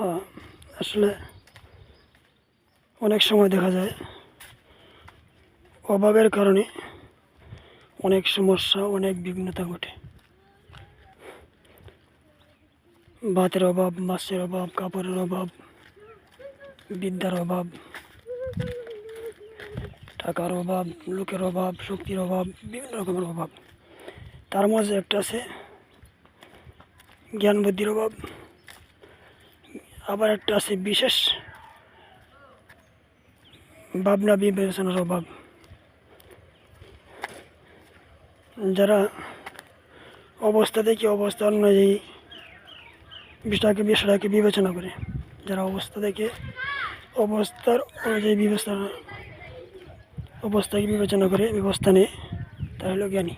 হ্যাঁ আসলে অনেক সময় দেখা যায় অভাবের কারণে অনেক সমস্যা, অনেক বিঘ্নতা ঘটে। ভাতের অভাব, মাছের অভাব, কাপড়ের অভাব, বিদ্যার অভাব, টাকার অভাব, লোকের অভাব, শক্তির অভাব, বিভিন্ন রকমের অভাব। তার মাঝে একটা আছে জ্ঞান বুদ্ধির অভাব। আবার একটা আছে বিশেষ। ভাবনা বিবেচনার অভাব। যারা অবস্থা দেখে অবস্থা অনুযায়ী বিষয়টাকে বিষয়টাকে বিবেচনা করে। যারা অবস্থা দেখে অবস্থার অনুযায়ী বিবেচনা অবস্থাকে বিবেচনা করে ব্যবস্থা নেয়, তারা হলো জ্ঞানী।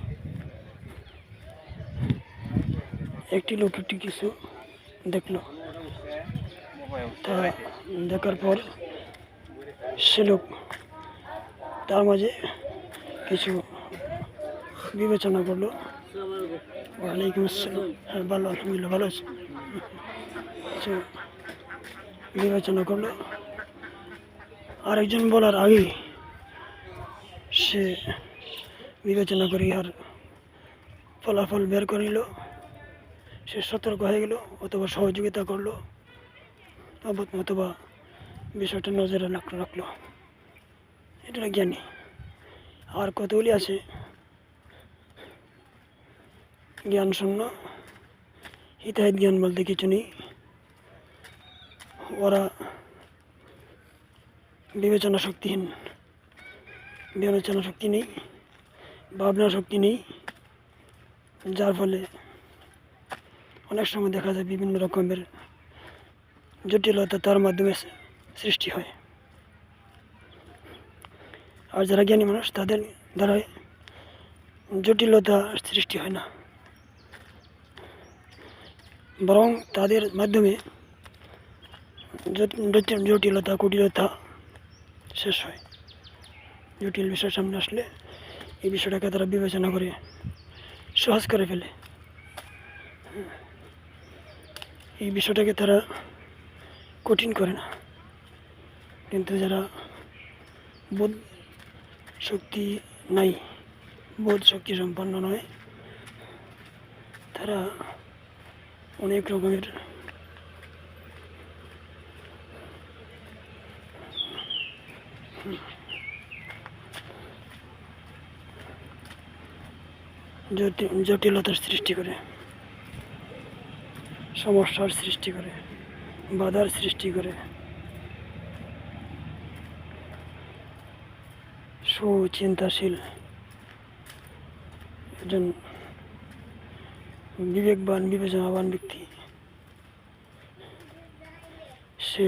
একটি লোক একটি কিছু দেখল। তা দেখার পর সে লোক তার মাঝে কিছু বিবেচনা করল। ওয়ালাইকুম আসসালাম। হ্যাঁ ভালো, আলহামদুলিল্লাহ, ভালো আছে। কিছু বিবেচনা করল। আরেকজন বলার আগেই সে বিবেচনা করে আর ফলাফল বের করে নিল। সে সতর্ক হয়ে গেল, অথবা সহযোগিতা করল। অব- অথবা বিষয়টা নজরে রাখ- রাখল। এটা জ্ঞানী। আর কতগুলি আছে? জ্ঞান শূন্য হিতাহিত জ্ঞান বলতে কিছু নেই। ওরা বিবেচনা শক্তিহীন। বিবেচনা শক্তি নেই, ভাবনা শক্তি নেই, যার ফলে অনেক সময় দেখা যায় বিভিন্ন রকমের জটিলতা তার মাধ্যমে সৃষ্টি হয়। আর যারা জ্ঞানী মানুষ, তাদের দ্বারাই জটিলতা সৃষ্টি হয় না। বরং তাদের মাধ্যমে জট- জট- জটিলতা, কুটিলতা শেষ হয়। জটিল বিষয় সামনে আসলে এই বিষয়টাকে তারা বিবেচনা করে সহজ করে ফেলে। এই বিষয়টাকে তারা কঠিন করে না। কিন্তু যারা বোধ শক্তি নাই, বোধ শক্তি সম্পন্ন নয়, তারা অনেক রকমের জটি- জটিলতার সৃষ্টি করে, সমস্যার সৃষ্টি করে। বাধার সৃষ্টি করে। সুচিন্তাশীল একজন বিবেকবান, বিবেচনাবান ব্যক্তি। সে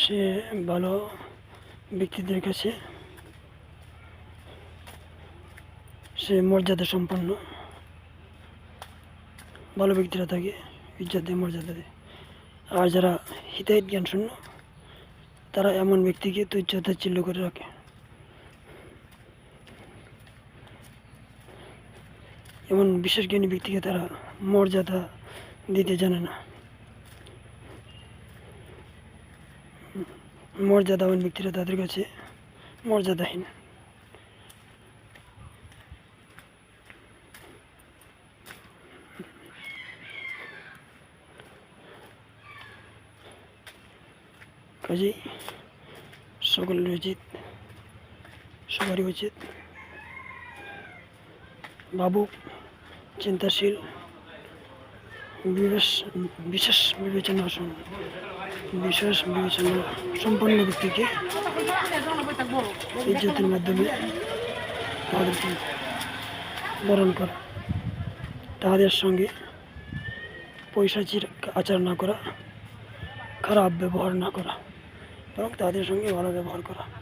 সে ভালো ব্যক্তিদের কাছে সে মর্যাদা সম্পন্ন ভালো ব্যক্তিরা থাকে, ইজ্জত দেয়, মর্যাদা দেয়। আর যারা হিতাহিত জ্ঞান শূন্য তারা এমন ব্যক্তিকে তুচ্ছ তাচ্ছিল্য করে রাখে। এমন বিশেষ জ্ঞানী ব্যক্তিকে তারা মর্যাদা দিতে জানে না। মর্যাদাবান ব্যক্তিরা তাদের কাছে মর্যাদাহীন। কাজেই সকলের উচিত সবারই উচিত। ভাবুক চিন্তাশীল বিবেশ বিশেষ বিবেচনা বিশেষ বিবেচনা সম্পন্ন ব্যক্তিকে ইজ্জতের মাধ্যমে তাদেরকে বরণ করা তাদের সঙ্গে পৈশাচির আচার না করা, খারাপ ব্যবহার না করা। বরং তাদের সঙ্গে ভালো ব্যবহার করা।